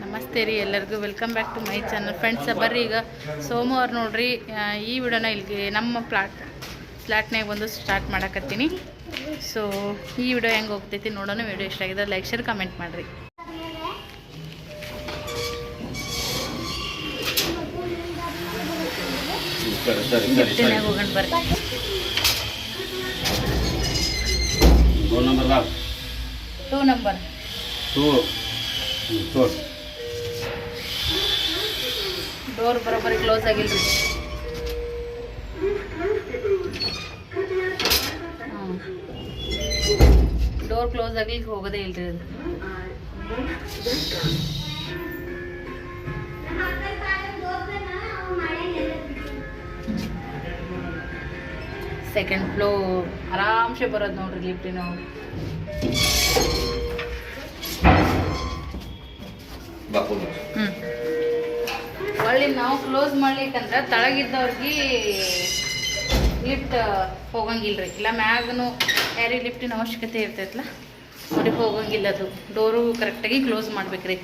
ನಮಸ್ತೆ ರೀ ಎಲ್ಲರಿಗೂ welcome back to my channel friends ಬರ್ರಿ ಈಗ ಸೋಮವಾರ ನೋಡ್ರಿ ಈ ವಿಡಿಯೋನ ಇಲ್ಲಿಗೆ ನಮ್ಮ ಪ್ಲಾಟ್ ಫ್ಲಾಟ್ನಾಗ ಬಂದು ಸ್ಟಾರ್ಟ್ ಮಾಡಕತ್ತೀನಿ. ಸೊ ಈ ವಿಡಿಯೋ ಹೆಂಗೆ ಹೋಗ್ತೈತಿ ನೋಡೋಣ ವಿಡಿಯೋ ಇಷ್ಟ ಆಗಿದೆ ಲೈಕ್ ಶೇರ್ ಕಮೆಂಟ್ ಮಾಡಿರಿ. ಲಿಫ್ಟಿನಾಗ ಹೋಗೋಣ ಬರ್ರಿ. Two number two number two door ಬರೋಬ್ಬರಿ ಕ್ಲೋಸ್ ಆಗಿಲ್ಲ ಡೋರ್ ಕ್ಲೋಸ್ ಆಗ್ಲಿಕ್ಕೆ ಹೋಗೋದೇ ಇಲ್ರಿ ಅದು. ಸೆಕೆಂಡ್ ಫ್ಲೋರ್ ಆರಾಮ್ಸೆ ಬರೋದು ನೋಡ್ರಿ ಲಿಫ್ಟಿನ ಕ್ಲೋಸ್ ಮಾಡ್ಲಿಕ್ಕಂದ್ರೆ ತಳಗಿದ್ದವ್ರಿಗೆ ಲಿಫ್ಟ್ ಹೋಗಂಗಿಲ್ರಿ. ಇಲ್ಲ ಮ್ಯಾಗನು ಯಾರಿಗೆ ಲಿಫ್ಟಿನ ಅವಶ್ಯಕತೆ ಇರ್ತೈತಲ್ಲ ಅವ್ರಿಗೆ ಹೋಗಂಗಿಲ್ಲ ಅದು. ಡೋರು ಕರೆಕ್ಟಾಗಿ ಕ್ಲೋಸ್ ಮಾಡ್ಬೇಕ್ರಿ.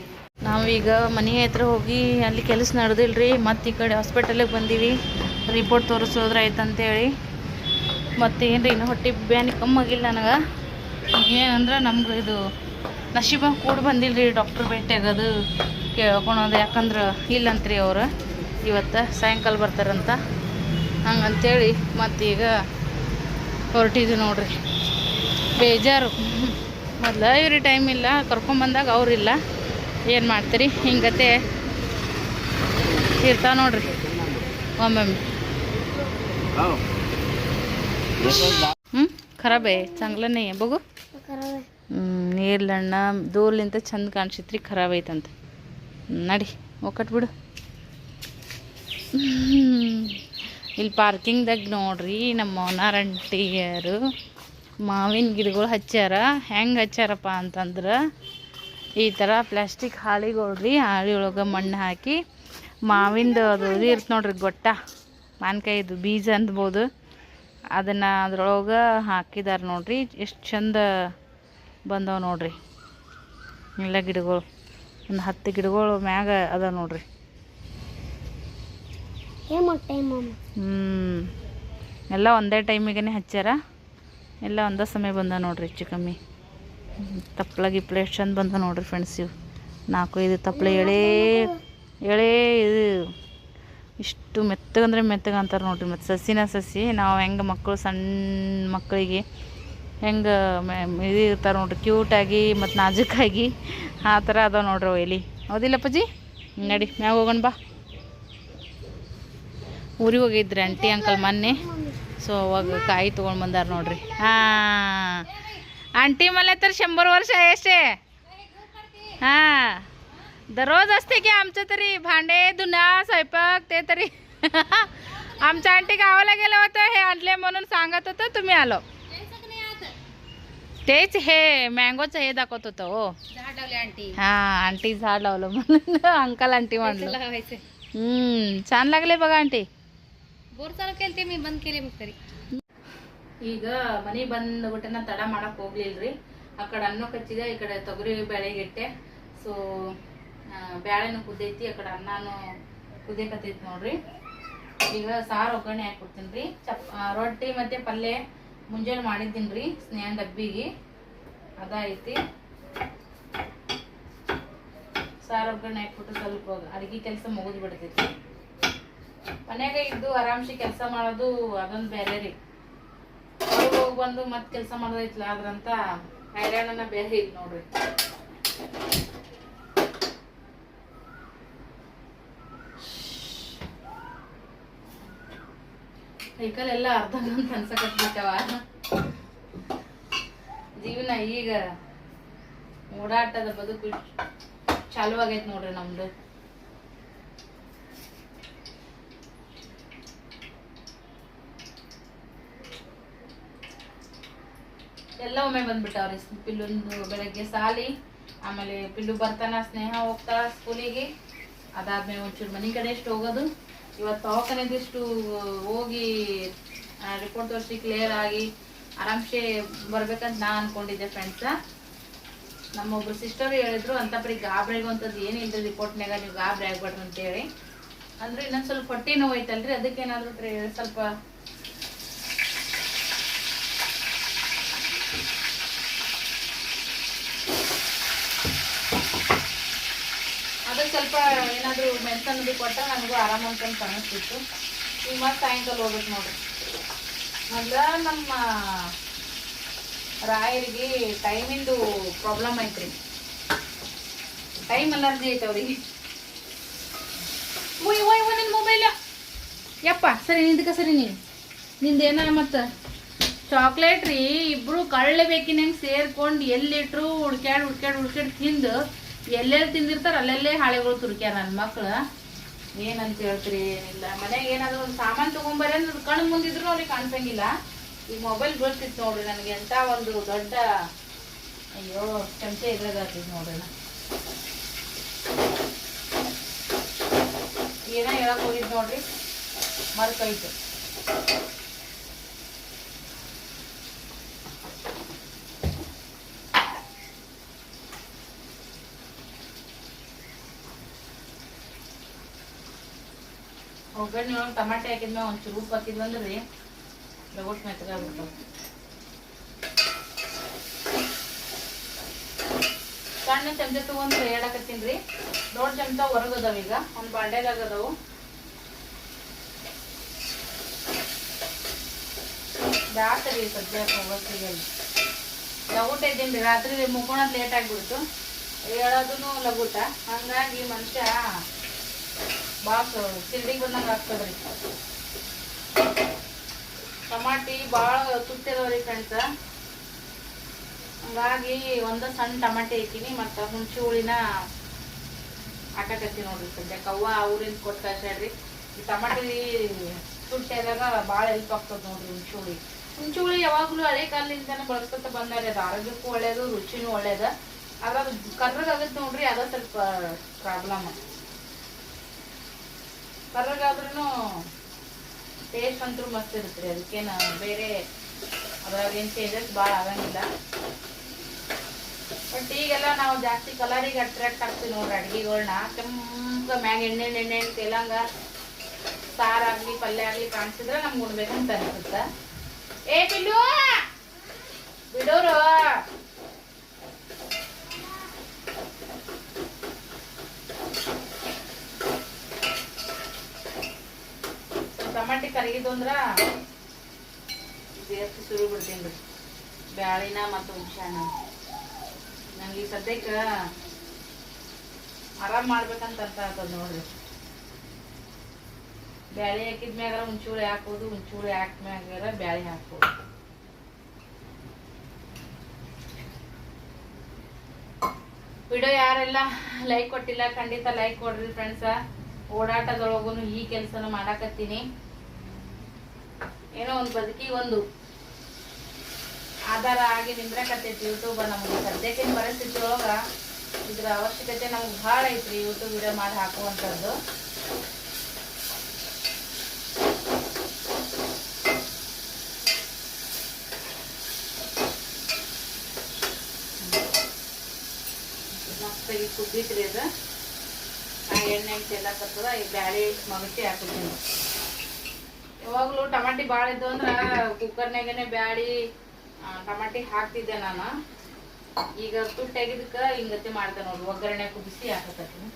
ನಾವೀಗ ಮನೆ ಹತ್ರ ಹೋಗಿ ಅಲ್ಲಿ ಕೆಲಸ ನಡೆದಿಲ್ರಿ, ಮತ್ತು ಈ ಕಡೆ ಹಾಸ್ಪಿಟಲಿಗೆ ಬಂದೀವಿ. ರಿಪೋರ್ಟ್ ತೋರಿಸೋದ್ರ ಆಯ್ತಂತೇಳಿ ಮತ್ತು ಏನ್ರಿ, ಇನ್ನು ಹೊಟ್ಟೆ ಬ್ಯಾನಿ ಕಮ್ಮಾಗಿಲ್ಲ ನನಗೆ. ಏನಂದ್ರೆ ನಮ್ಗೆ ಇದು ನಶೀಬ ಕೂಡ ಬಂದಿಲ್ಲ ರೀ ಡಾಕ್ಟ್ರ್ ಭೇಟಿ ಆಗೋದು ಕೇಳ್ಕೊಳೋದು ಯಾಕಂದ್ರೆ ಇಲ್ಲಂತ್ರಿ ಅವ್ರು. ಇವತ್ತು ಸಾಯಂಕಾಲ ಬರ್ತಾರಂತ. ಹಂಗಂತೇಳಿ ಮತ್ತೀಗ ಹೊರಟಿದ್ವಿ ನೋಡ್ರಿ. ಬೇಜಾರು. ಮೊದಲು ಇವ್ರಿಗೆ ಟೈಮ್ ಇಲ್ಲ ಕರ್ಕೊಂಬಂದಾಗ ಅವ್ರಿಲ್ಲ ಏನು ಮಾಡ್ತೀರಿ? ಹಿಂಗತೆ ಇರ್ತಾವ ನೋಡ್ರಿ. ಒಮ್ಮೊಮ್ಮೆ. ಹ್ಞೂ ಖರಾಬೇ, ಚಂಗ್ಲನೇ, ಬಗು. ಹ್ಞೂ ನೀರ್ಲಣ್ಣ, ದೂರ್ಲಿಂತ ಚಂದ ಕಾಣಿಸಿತ್ರಿ, ಖರಾಬ್ ಐತಂತ. ನಡಿ ಒಕ್ಕಟ್ ಬಿಡು. ಇಲ್ಲಿ ಪಾರ್ಕಿಂಗ್ದಾಗ ನೋಡ್ರಿ ನಮ್ಮ ಮೋನಾರಂಟಿಯರು ಮಾವಿನ ಗಿಡಗಳು ಹಚ್ಚ್ಯಾರ ಹೆಂಗೆ ಹಚ್ಚಾರಪ್ಪ ಅಂತಂದ್ರೆ ಈ ಥರ ಪ್ಲಾಸ್ಟಿಕ್ ಹಾಳಿಗಳ್ರಿ ಹಾಳಿ ಒಳಗೆ ಮಣ್ಣು ಹಾಕಿ ಮಾವಿಂದು ಅದು ಇದು ಇರುತ್ತೆ ನೋಡ್ರಿ ಗೊಟ್ಟ. ಮಾನ್ಕಾಯಿದು ಬೀಜ ಅನ್ಬೋದು ಅದನ್ನು ಅದ್ರೊಳಗೆ ಹಾಕಿದಾರೆ ನೋಡ್ರಿ. ಎಷ್ಟು ಚಂದ ಬಂದವ ನೋಡ್ರಿ. ಎಲ್ಲ ಗಿಡಗಳು. ಒಂದು ಹತ್ತು ಗಿಡಗಳು ಮ್ಯಾಗ ಅದ ನೋಡ್ರಿ. ಎಲ್ಲ ಒಂದೇ ಟೈಮಿಗೆ ಹಚ್ಚಾರ ಎಲ್ಲ ಒಂದೇ ಸಮಯ ಬಂದ ನೋಡ್ರಿ ಹೆಚ್ಚು ಕಮ್ಮಿ. ತಪ್ಪಲ ಗಿಪ್ಲ ಎಷ್ಟು ಚಂದ ಬಂದ ನೋಡ್ರಿ ಫ್ರೆಂಡ್ಸ್ ಇವು. ನಾಲ್ಕು ಐದು ತಪ್ಪಲೆ ಎಳೆ ಎಳೆ ಇದು ಇಷ್ಟು ಮೆತ್ತಗಂದ್ರೆ ಮೆತ್ತಗೆ ಅಂತಾರೆ ನೋಡ್ರಿ ಮತ್ತು ಸಸಿನ ಸಸಿ. ನಾವು ಹೆಂಗೆ ಮಕ್ಕಳು ಸಣ್ಣ ಮಕ್ಕಳಿಗೆ ಹೆಂಗೆ ಇದು ಇರ್ತಾರೆ ನೋಡ್ರಿ ಕ್ಯೂಟಾಗಿ ಮತ್ತು ನಾಜುಕಾಗಿ ಆ ಥರ ಅದಾವೆ ನೋಡ್ರಿ ಅವು ಎಲಿ. ಹೌದಿಲ್ಲಪ್ಪಾಜಿ? ನಡಿ, ಮ್ಯಾಗ ಹೋಗೋಣ ಬಾ. ಊರಿಗೆ ಹೋಗಿದ್ರಿ ಆಂಟಿ ಅಂಕಲ್ ಮೊನ್ನೆ ಸೊ ಅವಾಗ ಕಾಯಿ ತೊಗೊಂಡು ಬಂದಾರ ನೋಡ್ರಿ ಹಾಂ आंटी मला तर शंभर वर्ष आहे असे हां दररोज असते की आमचं तरी भांडे धुणा स्वयंपाक ते तरी आमच्या आंटी गावाला गेलं होतं हे आणले म्हणून सांगत होतं तुम्ही आलो तेच हे मँगोचं हे दाखवत होतं हो हा आंटी झाड लावलं म्हणून अंकल आंटी म्हणलं हम्म छान लागले बघा आंटी ಬೋರ್ ಚಾಲು ಕೇಳ್ತಿ ಮೀ ಬಂದ್ ಕೇಳಿ ಹೋಗ್ತಾರಿ ಈಗ ಮನೆ ಬಂದ ಊಟನ ತಡ ಮಾಡಕ್ ಹೋಗ್ಲಿಲ್ರಿ. ಆ ಕಡೆ ಅನ್ನ ಕಚ್ಚಿದೆ, ಈ ಕಡೆ ತೊಗರಿ ಬೇಳೆ ಇಟ್ಟೆ. ಸೊ ಬ್ಯಾಳೆನೂ ಕುದ್ದೈತಿ, ಆ ಕಡೆ ಅನ್ನನೂ ಕುದಿಯಕತ್ತೈತಿ ನೋಡ್ರಿ. ಈಗ ಸಾರು ಒಗ್ಗರಣೆ ಹಾಕ್ಬಿಡ್ತೀನಿ ರೀ ಚಪ್ ರೊಟ್ಟಿ ಮತ್ತೆ ಪಲ್ಯ ಮುಂಜಾನೆ ಮಾಡಿದ್ದೀನಿ ರೀ ಸ್ನೇಹ ಡಬ್ಬಿಗೆ. ಅದ ಐತಿ ಸಾರು ಒಗ್ಗರಣೆ ಹಾಕ್ಬಿಟ್ಟು ಸ್ವಲ್ಪ ಅಡಿಗೆ ಕೆಲಸ ಮುಗಿದು ಬಿಡ್ತೈತಿ. ಮನ್ಯಾಗ ಇದ್ದು ಆರಾಮ್ಸಿ ಕೆಲಸ ಮಾಡೋದು ಅದೊಂದು ಬೇರೆ ರೀ. ಹೊರಗೆ ಹೋಗಿ ಬಂದು ಮತ್ತೆ ಕೆಲಸ ಮಾಡೋದೈತ್ಲ ಆದ್ರಂತ ಹೈರಾಣನ ಬೇರೆ ಇಲ್ಲ ನೋಡ್ರಿ. ಸೈಕಲ್ ಎಲ್ಲ ಅರ್ಧ ಅಂತ ಅನ್ಸಕತ್ಬಿಟ್ಟವ ಜೀವನ ಈಗ ಓಡಾಟದ ಬದುಕು ಚಾಲು ಆಗೈತೆ ನೋಡ್ರಿ ನಮ್ದು. ಎಲ್ಲ ಒಮ್ಮೆ ಬಂದ್ಬಿಟ್ಟವ್ರಿ, ಪಿಲ್ಲುಂದು ಬೆಳಗ್ಗೆ ಸಾಲಿ, ಆಮೇಲೆ ಪಿಲ್ಲು ಬರ್ತಾನ, ಸ್ನೇಹ ಹೋಗ್ತಾ ಸ್ಕೂಲಿಗೆ. ಅದಾದ್ಮೇಲೆ ಒಂಚೂರು ಮನೆ ಕಡೆ ಎಷ್ಟು ಹೋಗೋದು. ಇವತ್ತು ದವಾಖಾನೆದಿಷ್ಟು ಹೋಗಿ ರಿಪೋರ್ಟ್ ತೋರಿಸಿ ಕ್ಲಿಯರ್ ಆಗಿ ಆರಾಮ್ಸೆ ಬರ್ಬೇಕಂತ ನಾ ಅನ್ಕೊಂಡಿದ್ದೆ ಫ್ರೆಂಡ್ಸ ನಮ್ಮೊಬ್ರು ಸಿಸ್ಟರ್ ಹೇಳಿದ್ರು ಅಂತ ಅಂತಪ್ರಿ ಗಾಬ್ರಿಗುವಂಥದ್ದು ಏನಿಲ್ಲ ರಿಪೋರ್ಟ್ನಾಗ ನೀವು ಗಾಬರಿ ಆಗ್ಬಾರ್ದು ಅಂತೇಳಿ. ಅಂದ್ರೆ ಇನ್ನೊಂದು ಸ್ವಲ್ಪ ಹೊಟ್ಟೆ ನೋವು ಐತಲ್ರಿ, ಅದಕ್ಕೇನಾದ್ರೂ ಟ್ರೇ ಸ್ವಲ್ಪ ಅದಕ್ಕೆ ಸ್ವಲ್ಪ ಏನಾದರೂ ಮೆಣಸನ್ನು ಬಿ ಕೊಟ್ಟ ನನಗೂ ಆರಾಮ ಅಂತಂದು ಕಾಣಿಸ್ತಿತ್ತು ಈಗ ಮತ್ತೆ ಸಾಯಂಕಾಲ ಹೋಗ್ಬೇಕು ನೋಡ್ರಿ. ಅಂದ್ರೆ ನಮ್ಮ ರಾಯರಿಗೆ ಟೈಮಿಂದು ಪ್ರಾಬ್ಲಮ್ ಐತ್ರಿ. ಟೈಮ್ ಅಲರ್ಜಿ ಐತೆ ಅವ್ರಿಗೆ. ಓಯ್ ಓಯ್ ಮೊಬೈಲ್ ಯಪ್ಪ, ಸರಿ, ನಿಂದಕ, ಸರಿ ನೀನು. ನಿಂದೇನ ಮತ್ತು? ಚಾಕ್ಲೇಟ್ ರೀ ಇಬ್ರು ಕಳ್ಳೆ ಬೇಕಿನಂಗೆ ಸೇರ್ಕೊಂಡು ಎಲ್ಲಿಟ್ರು ಹುಡ್ಕ್ಯಾಡ್ ಹುಡ್ಕ್ಯಾಡ್ ಹುಡ್ಕ್ಯಾಡ್ ತಿಂದು ಎಲ್ಲೆಲ್ಲಿ ತಿಂದಿರ್ತಾರ ಅಲ್ಲೆಲ್ಲೇ ಹಾಳೆಗಳು ತುರ್ಕ್ಯಾರ ನನ್ನ ಮಕ್ಳು. ಏನಂತ ಹೇಳ್ತೀರಿ, ಏನಿಲ್ಲ. ಮನೆಗೆ ಏನಾದ್ರು ಒಂದು ಸಾಮಾನು ತೊಗೊಂಬರ್ರಿ ಅಂದ್ರೆ ಕಣ್ಣು ಮುಂದಿದ್ರು ಅವ್ರಿಗೆ ಕಾಣಿಸಂಗಿಲ್ಲ. ಈ ಮೊಬೈಲ್ ಬೀಳ್ತಿತ್ತು ನೋಡ್ರಿ ನನಗೆ ಎಂತ ಒಂದು ದೊಡ್ಡ, ಅಯ್ಯೋ, ಚಮಚೆ ಇದ್ರಾಗತ್ತಿದ್ ನೋಡ್ರಿ ಏನೋ ಹೇಳಕ್ ಹೋಗಿದ್ ನೋಡ್ರಿ? ಮರ್ಕೈತು. ಒಗ್ಗರಣೆ ಒಳಗೆ ಟಮಾಟೆ ಹಾಕಿದ್ಮೇಲೆ ಒಂದು ಉಪ್ಪು ಹಾಕಿದ್ವಿ ಅಂದ್ರೆ ಲಗೋಟ್ ಮೆತ್ತಗಾಗ್ಬಿಡ್ತಾವ ಸಣ್ಣ ಚಮಚ ತಗೊಂಡು ಹೇಳಕತ್ತೀನಿ ರೀ. ದೊಡ್ಡ ಚಮಚ ಹೊರಗದಾವ ಈಗ, ಒಂದು ಬಾಂಡೆದಾಗದವು ಅದಾವು. ಬ್ಯಾಸರಿ ಸದ್ಯ ಹೋಗೋತ್ತಿಗೆ ಲಗುಟ ಇದ್ದೀನಿ ರಾತ್ರಿ ಮುಕ್ಕೋಣದ್ ಲೇಟ್ ಆಗಿಬಿಡ್ತು. ಹೇಳೋದೂ ಲಗೂಟ ಹಂಗಾಗಿ ಮನುಷ್ಯ ಬಾಸ್ ತಿಂಡಿಗೆ ಬಂದಂಗೆ ಆಗ್ತದ್ರಿ ಟಮಾಟಿ ಭಾಳ ತುಟ್ಟಿದವ್ರಿ ಫ್ರೆಂಡ್ಸ. ಹಂಗಾಗಿ ಒಂದು ಸಣ್ಣ ಟಮಾಟೆ ಹಾಕಿನಿ ಮತ್ತು ಹುಣಸೆ ಹುಳಿನ ಹಾಕಕತ್ತೀನಿ ನೋಡ್ರಿ ಸದ್ಯಕ್ಕೆ ಅವ್ವ ಅವ್ರಿಂದ ಕೊಟ್ಟು ಕಳ್ಸ್ಯಾಡ್ರಿ ಈ ಟಮಾಟಿ ತುಟ್ಟಿದಾಗ ಭಾಳ ಹೆಲ್ಪ್ ಆಗ್ತದೆ ನೋಡ್ರಿ ಹುಣಸೆ ಹುಳಿ ಹುಣಸೆ ಹುಳಿ ಯಾವಾಗಲೂ ಹಳೆ ಕಾಲದಿಂದನೇ ಬಳಸ್ಕೊತ ಬಂದಾರೆ. ಅದು ಆರೋಗ್ಯಕ್ಕೂ ಒಳ್ಳೇದು, ರುಚಿನೂ ಒಳ್ಳೇದು. ಅದ್ರ ಅದು ಕರ್ರಗಾಗತ್ತೆ ನೋಡ್ರಿ, ಅದ ಸ್ವಲ್ಪ ಪ್ರಾಬ್ಲಮ್ ಕರ್ರಗಾದ್ರೂ ಟೇಸ್ಟ್ ಅಂತೂ ಮಸ್ತ್ ಇರುತ್ತೆ. ರೀ ಅದಕ್ಕೇನು ಬೇರೆ ಅದ್ರಾಗೇನು ಚೇಂಜಸ್ ಭಾಳ ಆಗಂಗಿಲ್ಲ. ಬಟ್ ಈಗೆಲ್ಲ ನಾವು ಜಾಸ್ತಿ ಕಲರಿಗೆ ಅಟ್ರಾಕ್ಟ್ ಆಗ್ತೀವಿ ನೋಡ್ರಿ ಅಡ್ಗೆಗಳ್ನ. ಕೆಂಪ ಮ್ಯಾಗ ಎಣ್ಣೆ ಎಣ್ಣೆ ಎಣ್ಣೆ, ತೇಲಂಗ ಸಾರಾಗಲಿ ಪಲ್ಯ ಆಗಲಿ ಕಾಣಿಸಿದ್ರೆ ನಮ್ಗೆ ಉಣ್ಬೇಕಂತ ಅನ್ಸುತ್ತ ಏ ಪಿಲ್ಲು ಬಿಡೋರು ಟಮಾಟಿ ಕರಗಿದ್ದು ಅಂದ್ರ ಬೇರ್ಸಿ ಸುರು ಬಿಡ್ತೀನಿ ಬಿಡಿ. ಬ್ಯಾಳಿನ ಮತ್ತು ಹುಣ್ಸೆಹಣ್ಣ. ನಂಗೆ ಈ ಸದ್ಯಕ್ಕೆ ಆರಾಮ್ ಮಾಡ್ಬೇಕಂತ ಅರ್ಥ ಆಗ್ತದ ನೋಡ್ರಿ. ಬ್ಯಾಳಿ ಹಾಕಿದ್ಮ್ಯಾಗಾರ ಹುಣ್ಚುಳಿ ಹಾಕೋದು ಹುಣ್ಚುಳಿ ಹಾಕ್ಮ್ಯಾಗಾರ ಬ್ಯಾಳಿ ಹಾಕೋದು ವಿಡಿಯೋ ಯಾರೆಲ್ಲ ಲೈಕ್ ಕೊಟ್ಟಿಲ್ಲ, ಖಂಡಿತ ಲೈಕ್ ಕೊಡ್ರಿ ಫ್ರೆಂಡ್ಸ ಓಡಾಟದೊಳಗೂ ಈ ಕೆಲಸನ ಮಾಡಾಕತ್ತೀನಿ. ಏನೋ ಒಂದು ಬದುಕಿ ಒಂದು ಆಧಾರ ಆಗಿ ನಿಂದ್ರಕತ್ತೈತಿ ಯೂಟ್ಯೂಬ್ ನಮ್ಗೆ ಸದ್ಯಕ್ಕಿನ ಪರಿಸ್ಥಿತಿ ಒಳಗ ಇದ್ರ ಅವಶ್ಯಕತೆ ನಮ್ಗೆ ಭಾಳ ಐತ್ರಿ ಯೂಟ್ಯೂಬ್ ವಿಡಿಯೋ ಮಾಡಿ ಹಾಕುವಂಥದ್ದು ಮಸ್ತಾಗಿ ಕುದ್ದೈತ್ರಿ ಅದು. ಆ ಎಣ್ಣೆ ಚೆಲ್ಲಕತ್ತದ ಈ ಬ್ಯಾಳಿ ಮಗಟಿ ಹಾಕಿದ್ದೀನಿ ಯಾವಾಗಲೂ ಟಮಾಟಿ ಭಾಳ ಇದ್ದು ಅಂದ್ರೆ ಕುಕ್ಕರ್ನಾಗೇನೆ ಬ್ಯಾಳಿ ಆ, ಟಮಾಟಿ ಹಾಕ್ತಿದ್ದೆ ನಾನು. ಈಗ ತುಟ್ಟಾಗಿದ್ದಕ್ಕ ಹಿಂಗತಿ ಮಾಡ್ತೇನೆ ನೋಡ್ರಿ ಒಗ್ಗರಣೆ ಕುದಿಸಿ ಹಾಕತ್ತೀನಿ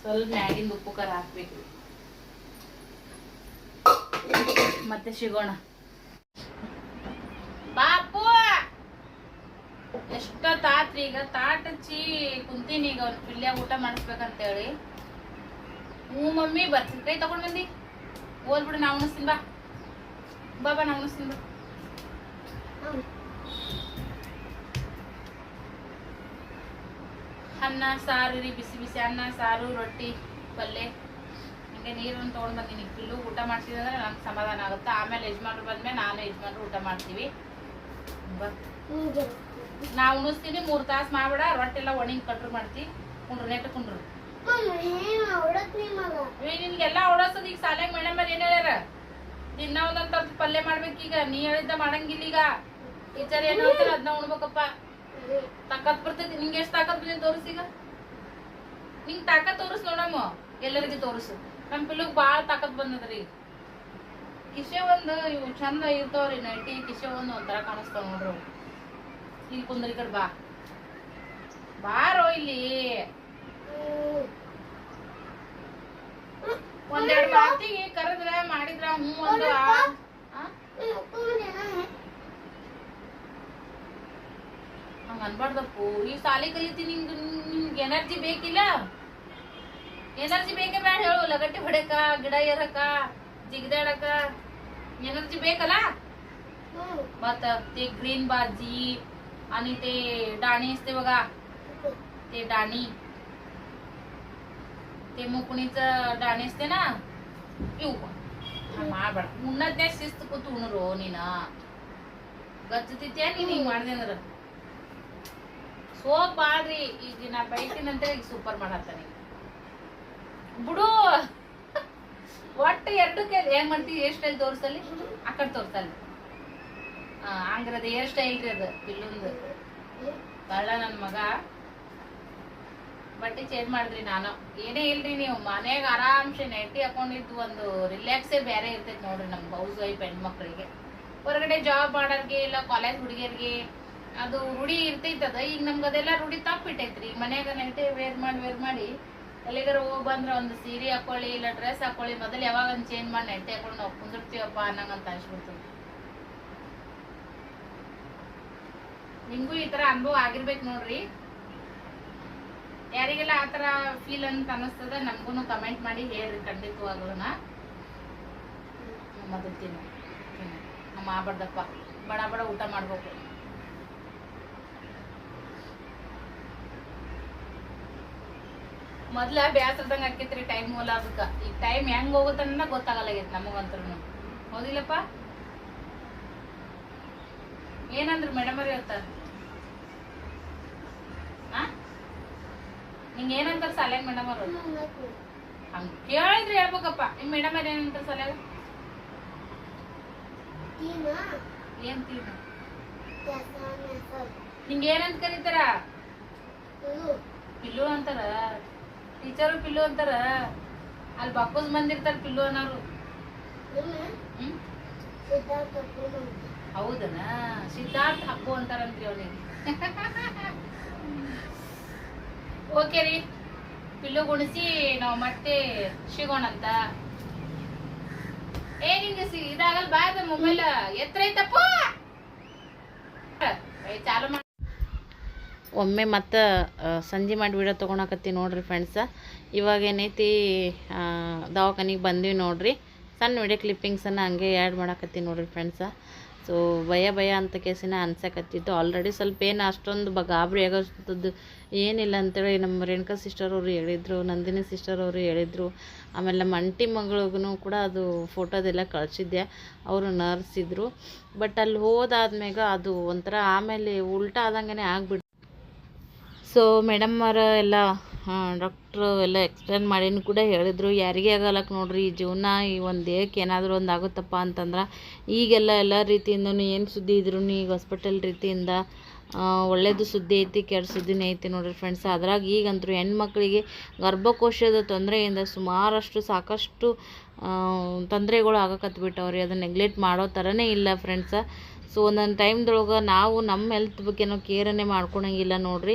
ಸ್ವಲ್ಪ ಮ್ಯಾಗಿಂದ ಉಪ್ಪು ಖಾರ ಹಾಕ್ಬೇಕು. ಮತ್ತೆ ಸಿಗೋಣ. ಎಷ್ಟೊತ್ತಾತ್ರಿ ಈಗ ತಾಟ್ ಹಚ್ಚಿ ಕುಂತೀನಿ ಈಗ ಅವ್ನ ಪಿಲ್ಯ ಊಟ ಮಾಡಿಸ್ಬೇಕಂತೇಳಿ. ಹ್ಞೂ ಮಮ್ಮಿ ಕೈ ತಗೊಂಡ್ ಬಂದಿ. ಓದ್ಬಿಡು ನಾ ಉಣಿಸ್ತೀನಿ, ಬಾ. ಬಾ ಬಾ, ನಾ ಉಣಿಸ್ತೀನಿ, ಬಾ. ಅನ್ನ, ಸಾರು ರೀ, ಬಿಸಿ ಬಿಸಿ ಅನ್ನ, ಸಾರು, ರೊಟ್ಟಿ ಪಲ್ಯ ನೀರು ನೀರನ್ನು ತೊಗೊಂಡು ಬಂದೀನಿ. ಪಿಲ್ಲು ಊಟ ಮಾಡ್ತೀನಿ ಅಂದ್ರೆ ನನ್ಗೆ ಸಮಾಧಾನ ಆಗುತ್ತೆ. ಆಮೇಲೆ ಯಜಮಾನ್ರು ಬಂದ್ಮೇಲೆ ನಾನು ಯಜಮಾನ್ರು ಊಟ ಮಾಡ್ತೀವಿ. ಬಾ. ನಾ ಉಣಿಸ್ತೀನಿ ಮೂರು ತಾಸು ಮಾಡ್ಬೇಡ ರೊಟ್ಟಿ ಎಲ್ಲ ಒಣಗಿ ಕಟ್ರು ಮಾಡ್ತಿ. ಕುಂಡ್ರು ನೆಟ್ಟು ಕುಂಡ್ರು. ನಿನ್ಗೆಲ್ಲ ಓಡಾಸದ ಈಗ ಸಾಲ್ಯಾಗ ಮೇಡಮ್ ಏನ್ ಹೇಳ್ಯಾರ? ದಿನ ಒಂದೊಂದ್ ತರ್ದ್ ಪಲ್ಯ ಮಾಡ್ಬೇಕೀಗ ನೀ ಹೇಳಿದ್ದ ಮಾಡಂಗಿಲ್ಲ ಈಗ. ಟೀಚರ್ ಏನ್ ಹೇಳ್ತಾರ ಅದನ್ನ ಉಣ್ಬೇಕಪ್ಪ. ತಾಕತ್ ಬರ್ತೈತಿ. ನಿಂಗೆ ಎಷ್ಟ್ ತಾಕತ್ ಬಂದಿದೆ ತೋರಿಸೀಗ ನಿಂಗ್ ತಾಕತ್ ತೋರಿಸ್ ನೋಡಮ್ಮ. ಎಲ್ಲರಿಗೂ ತೋರಿಸು. ನಮ್ ಪಿಲ್ಲಗ್ ಬಾಳ ತಾಕತ್ ಬಂದದ್ರಿ ಕಿಶೆ ಒಂದು ಇವು ಚಂದ ಇರ್ತಾವ್ರಿ ನೈಟಿ ಕಿಶೆ ಒಂದ್ ಒಂಥರ ಕಾಣಿಸ್ತಾವ ನೋಡ್ರಿ. ಇಲ್ಲಿ ಕುಂದ್ರ ಕಡೆ ಬಾ. ಬಾರೋ ಇಲ್ಲಿ. ಒಂದೆರಡು ಮಾತಿಗೆ ಕರೆದ್ರ ಮಾಡಿದ್ರ ಹ್ಞೂ ಒಂದು ಹಂಗ ಅನ್ಬಾರ್ದಪ್ಪು. ಈ ಸಾಲಿ ಕಲಿತಿ ನಿಮ್ದು ನಿಮ್ಗೆ ಎನರ್ಜಿ ಬೇಕಿಲ್ಲ? ಎನರ್ಜಿ ಬೇಕೇ ಬೇಡ ಹೇಳು. ಲಗಟ್ಟಿ ಹೊಡೆಕ ಗಿಡ ಏರಕ, ಜಿಗಿದಾಡಕ ಎನರ್ಜಿ ಬೇಕಲ್ಲ? ಮತ್ತ ಗ್ರೀನ್ ಬಾಜಿ आणि ते डाणी असते बघा ते डाणी ते मुकणीचं डाणी असते ना पिऊ ಮಾಡಬೇಡ ಉಣ್ಣದ್ನೇ ಶಿಸ್ತು ಕೂತು ಉಣ್ಣರು ನೀನ ಗಚ್ಚತಿದ್ಯಾ ನೀನ್ ಹಿಂಗ್ ಮಾಡ್ದೆ ಅಂದ್ರ ಸೋಪ್ ಬಾಳ್ರಿ ಈಗ ನಾ ಬೈತೀನಂತ ಈಗ ಸೂಪರ್ ಮಾಡತ್ತಾನೆ ಬಿಡು ಒಟ್ಟು ಎರಡು ಕೈ ಏನ್ ಮಾಡ್ತೀವಿ ಹೇರ್ ಸ್ಟೈಲ್ ತೋರ್ಸಲ್ಲಿ ಆ ಕಡೆ ತೋರ್ಸಲ್ಲಿ ಆ, ಏರ್ ಹೇರ್ ಸ್ಟೈಲ್ ರೀ ಅದು ಇಲ್ಲೊಂದು ಕಳ್ಳ ನನ್ನ ಮಗ. ಬಟ್ಟೆ ಚೇಂಜ್ ಮಾಡಿದ್ರಿ ನಾನು. ಏನೇ ಇಲ್ರಿ ನೀವು ಮನ್ಯಾಗ ಆರಾಮ್ಸೆ ನೆಟ್ಟಿ ಹಾಕೊಂಡಿದ್ದು ಒಂದು ರಿಲ್ಯಾಕ್ಸೇ ಬೇರೆ ಇರ್ತೈತಿ ನೋಡ್ರಿ ನಮ್ಮ ಹೌಸ್ ವೈಫ್ ಹೆಣ್ಮಕ್ಳಿಗೆ. ಹೊರಗಡೆ ಜಾಬ್ ಮಾಡೋರ್ಗೆ ಇಲ್ಲ ಕಾಲೇಜ್ ಹುಡುಗಿಯರ್ಗೆ ಅದು ರೂಢಿ ಇರ್ತೈತದ ಈಗ ನಮ್ಗೆ ಅದೆಲ್ಲ ರೂಢಿ ತಪ್ಪಿಟ್ಟೈತ್ರಿ. ಮನೆಯಾಗ ನೆಟ್ಟಿ ವೇರ್ ಮಾಡಿ ವೇರ್ ಮಾಡಿ ಎಲ್ಲಿಗಾರ ಹೋಗಿ ಬಂದ್ರೆ ಒಂದು ಸೀರೆ ಹಾಕೊಳ್ಳಿ ಇಲ್ಲ ಡ್ರೆಸ್ ಹಾಕೊಳ್ಳಿ ಮೊದಲು ಯಾವಾಗ ಚೇಂಜ್ ಮಾಡಿ ನೆಟ್ಟಿ ಹಾಕೊಂಡು ನಾವು ಕುಂದಿರ್ತೀವಪ್ಪ ಅನ್ನಂಗಂತ ಅನ್ಸ್ಬಿಡ್ತದೆ ನಿಮ್ಗೂ ಈ ತರ ಅನುಭವ ಆಗಿರ್ಬೇಕು ನೋಡ್ರಿ. ಯಾರಿಗೆಲ್ಲ ಆ ತರ ಫೀಲ್ ಅಂತ ಅನಿಸ್ತದ ನಮ್ಗೂ ಕಮೆಂಟ್ ಮಾಡಿ ಹೇಳ್ರಿ ಖಂಡಿತವಾಗ್ಲೂ ಮೊದಲು ತಿನ್ನು. ನಮ್ಮ ಆಬಾರ್ದಪ್ಪ. ಬಡ ಬಡ ಊಟ ಮಾಡ್ಬೇಕು. ಮೊದ್ಲ ಬ್ಯಾಸರದಂಗ ಆಕೇತ್ರಿ ಟೈಮ್ ಅದಕ್ಕ ಈಗ ಟೈಮ್ ಹೆಂಗ್ ಹೋಗುತ್ತ ಗೊತ್ತಾಗಲ್ಲಾಗೈತಿ ನಮಗಂತ್ರು ಹೌದಿಲ್ಲಪ್ಪ? ಏನಂದ್ರು ಮೇಡಮ್ ಅವ್ರ ಇವತ್ತ ಆ? ನಿಂಗ ಏನಂತಾರ ಸಾಲ್ಯಾಗ ಮೇಡಮ್ ಅವರು? ಹಂಗ ಕೇಳಿದ್ರೆ ಹೇಳ್ಬೇಕಪ್ಪ. ನಿಮ್ ಮೇಡಮ್ ಅವ್ರ ಏನಂತಾರ ಸಾಲ್ಯಾಗ? ಏನ್ ತೀನ? ನಿಂಗೆ ಏನಂತ ಕರೀತಾರ? ಪಿಲ್ಲು. ಅಂತಾರ? ಟೀಚರ್ ಪಿಲ್ಲು ಅಂತಾರ? ಅಲ್ಲಿ ಬಪ್ಪಸ್ ಬಂದಿರ್ತಾರ ಪಿಲ್ಲು ಅನ್ನೋರು. ಹ್ಮ್? ಹೌದನ? ಸಿದ್ಧಾರ್ಥ ಹಬ್ಬು ಅಂತಾರಂತ್ರಿ ಅವನಿಗೆ. ಓಕೆ ರೀ. ಪಿಲ್ಲು ಗುಣಿಸಿ ನಾವು ಮತ್ತೆ ಸಿಗೋಣಂತ. ಏ ಸಿ ಇದಾಗಲ್ ಬಾರದ ಮೊಬೈಲ್ ಎತ್ತರ ಐತಪ್ಪ? ಚಾಲು ಮಾಡಿ. ಒಮ್ಮೆ ಮತ್ತೆ ಸಂಜೆ ಮಾಡಿ ವಿಡಿಯೋ ತೊಗೊಳಕತ್ತಿ ನೋಡ್ರಿ ಫ್ರೆಂಡ್ಸ ಇವಾಗ ಏನೈತಿ ದವಾಖಾನಿಗೆ ಬಂದೀವಿ ನೋಡ್ರಿ. ಸಣ್ಣ ವಿಡಿಯೋ ಕ್ಲಿಪ್ಪಿಂಗ್ಸನ್ನು ಹಂಗೆ ಆ್ಯಡ್ ಮಾಡಕತ್ತಿ ನೋಡ್ರಿ ಫ್ರೆಂಡ್ಸ ಸೊ ಭಯ ಭಯ ಅಂತ ಕೇಸಿನ ಅನ್ಸಕತ್ತಿತ್ತು. ಆಲ್ರೆಡಿ ಸ್ವಲ್ಪ ಏನು ಅಷ್ಟೊಂದು ಬ, ಗಾಬರಿ ಆಗೋಷ್ಟದ್ದು ಏನಿಲ್ಲ ಅಂತೇಳಿ ನಮ್ಮ ರೇಣುಕಾ ಸಿಸ್ಟರ್ ಅವರು ಹೇಳಿದರು, ನಂದಿನಿ ಸಿಸ್ಟರ್ ಅವರು ಹೇಳಿದರು. ಆಮೇಲೆ ನಮ್ಮ ಅಂಟಿ ಮಗಳಿಗೂ ಕೂಡ ಅದು ಫೋಟೋದೆಲ್ಲ ಕಳಿಸಿದ್ದೆ. ಅವರು ನರ್ಸ್ ಇದ್ದರು ಬಟ್ ಅಲ್ಲಿ ಹೋದಾದ್ಮೇಗ ಅದು ಒಂಥರ ಆಮೇಲೆ ಉಲ್ಟಾ ಆದಂಗೆ ಆಗ್ಬಿಟ್ಟು ಸೊ ಮೇಡಮ್ ಅವರ ಎಲ್ಲ ಡಾಕ್ಟ್ರು ಎಲ್ಲ ಎಕ್ಸ್ಪ್ಲೇನ್ ಮಾಡಿನೂ ಕೂಡ ಹೇಳಿದರು. ಯಾರಿಗೆ ಆಗಲ್ಲಕ್ಕೆ ನೋಡ್ರಿ, ಈ ಜೀವನ, ಈ ಒಂದು ದೇಹಕ್ಕೆ ಏನಾದರೂ ಒಂದು ಆಗುತ್ತಪ್ಪ ಅಂತಂದ್ರೆ ಈಗೆಲ್ಲ ಎಲ್ಲ ರೀತಿಯಿಂದನೂ ಏನು ಸುದ್ದಿ ಇದ್ರೂ ಈಗ ಹಾಸ್ಪಿಟಲ್ ರೀತಿಯಿಂದ ಒಳ್ಳೆಯದು ಸುದ್ದಿ ಐತಿ, ಕೆಟ್ಟ ಸುದ್ದಿನೇ ಐತಿ ನೋಡ್ರಿ ಫ್ರೆಂಡ್ಸ್ ಅದ್ರಾಗ ಈಗಂತೂ ಹೆಣ್ಮಕ್ಳಿಗೆ ಗರ್ಭಕೋಶದ ತೊಂದರೆಯಿಂದ ಸುಮಾರಷ್ಟು ಸಾಕಷ್ಟು ತೊಂದರೆಗಳು ಆಗಕತ್ಬಿಟ್ಟವ್ರಿ. ಅದನ್ನ ನೆಗ್ಲೆಕ್ಟ್ ಮಾಡೋ ಥರನೇ ಇಲ್ಲ ಫ್ರೆಂಡ್ಸ ಸೊ ಒಂದೊಂದು ಟೈಮ್ದೊಳಗೆ ನಾವು ನಮ್ಮ ಹೆಲ್ತ್ ಬಗ್ಗೆ ನಾವು ಕೇರನ್ನೇ ಮಾಡ್ಕೊಳಂಗಿಲ್ಲ ನೋಡ್ರಿ.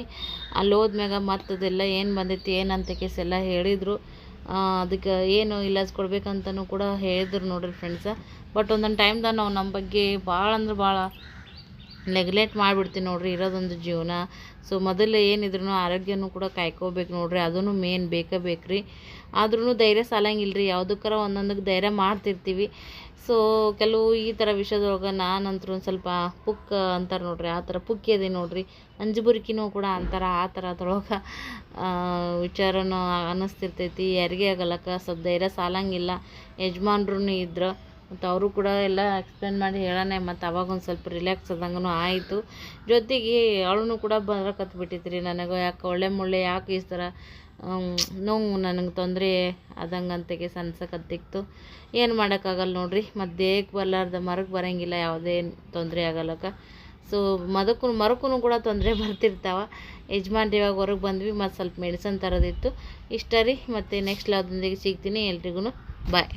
ಅಲ್ಲಿ ಹೋದ್ಮ್ಯಾಗ ಮತ್ತೆ ಅದೆಲ್ಲ ಏನು ಬಂದೈತಿ ಏನಂತ ಕೇಸ್ ಎಲ್ಲ ಹೇಳಿದರು. ಅದಕ್ಕೆ ಏನು ಇಲಾಜ್ ಕೊಡಬೇಕಂತನೂ ಕೂಡ ಹೇಳಿದ್ರು ನೋಡ್ರಿ ಫ್ರೆಂಡ್ಸ ಬಟ್ ಒಂದೊಂದು ಟೈಮ್ದಾಗ ನಾವು ನಮ್ಮ ಬಗ್ಗೆ ಭಾಳ ಅಂದ್ರೆ ಭಾಳ ನೆಗ್ಲೆಕ್ಟ್ ಮಾಡಿಬಿಡ್ತೀವಿ ನೋಡ್ರಿ ಇರೋದೊಂದು ಜೀವನ. ಸೊ ಮೊದಲು ಏನಿದ್ರು ಆರೋಗ್ಯನೂ ಕೂಡ ಕಾಯ್ಕೋಬೇಕು ನೋಡ್ರಿ. ಅದೂ ಮೇನ್ ಬೇಕೇ ಬೇಕು ರೀ ಆದ್ರೂ ಧೈರ್ಯ ಸಾಲಂಗಿಲ್ಲ ರೀ ಯಾವುದಕ್ಕಾರ ಒಂದೊಂದಕ್ಕೆ ಧೈರ್ಯ ಮಾಡ್ತಿರ್ತೀವಿ. ಸೊ ಕೆಲವು ಈ ಥರ ವಿಷಯದೊಳಗೆ ನಾನಂತರೂ ಒಂದು ಸ್ವಲ್ಪ ಪುಕ್ಕ ಅಂತಾರೆ ನೋಡ್ರಿ, ಆ ಥರ ಪುಕ್ಕಿ ಇದೆ ನೋಡ್ರಿ. ಅಂಜುಬುರ್ಕಿನೂ ಕೂಡ ಅಂತಾರೆ, ಆ ಥರ ಅದ್ರೊಳಗೆ ವಿಚಾರನೂ ಅನ್ನಿಸ್ತಿರ್ತೈತಿ ಯಾರಿಗೆ ಆಗಲ್ಲಕ್ಕ ಸ್ವಲ್ಪ ಧೈರ್ಯ ಸಾಲಂಗಿಲ್ಲ. ಯಜಮಾನ್ರೂ ಇದ್ರು, ಮತ್ತು ಅವರು ಕೂಡ ಎಲ್ಲ ಎಕ್ಸ್ಪ್ಲೇನ್ ಮಾಡಿ ಹೇಳೋಣ ಮತ್ತು ಅವಾಗ ಒಂದು ಸ್ವಲ್ಪ ರಿಲ್ಯಾಕ್ಸ್ ಆದಂಗೂ ಆಯಿತು. ಜೊತೆಗೆ ಅವಳು ಕೂಡ ಬರಕತ್ಬಿಟ್ಟಿತ್ತು ರೀ ನನಗೆ, ಯಾಕೆ ಒಳ್ಳೆ ಮುಳ್ಳೆ ಯಾಕೆ ಈ ಥರ ನೋವು ನನಗೆ ತೊಂದರೆ ಆದಂಗಂತೆಗೆ ಸನ್ಸಕತ್ತಿತ್ತು ಏನು ಮಾಡೋಕ್ಕಾಗಲ್ಲ ನೋಡ್ರಿ ಮತ್ತು ಬರಲಾರ್ದ ಮರಕ್ಕೆ ಬರೋಂಗಿಲ್ಲ, ಯಾವುದೇ ತೊಂದರೆ ಆಗಲ್ಲಕ್ಕ. ಸೊ ಮದಕ್ಕೂ ಮರಕ್ಕೂ ಕೂಡ ತೊಂದರೆ ಬರ್ತಿರ್ತಾವ. ಯಜಮಾನ್ರಿ ಇವಾಗ ಹೊರಗೆ ಬಂದ್ವಿ, ಮತ್ತು ಸ್ವಲ್ಪ ಮೆಡಿಸನ್ ತರೋದಿತ್ತು. ಇಷ್ಟ ರೀ, ಮತ್ತು ನೆಕ್ಸ್ಟ್ ಲಾದೊಂದಿಗೆ ಸಿಗ್ತೀನಿ ಎಲ್ರಿಗೂ ಬಾಯ್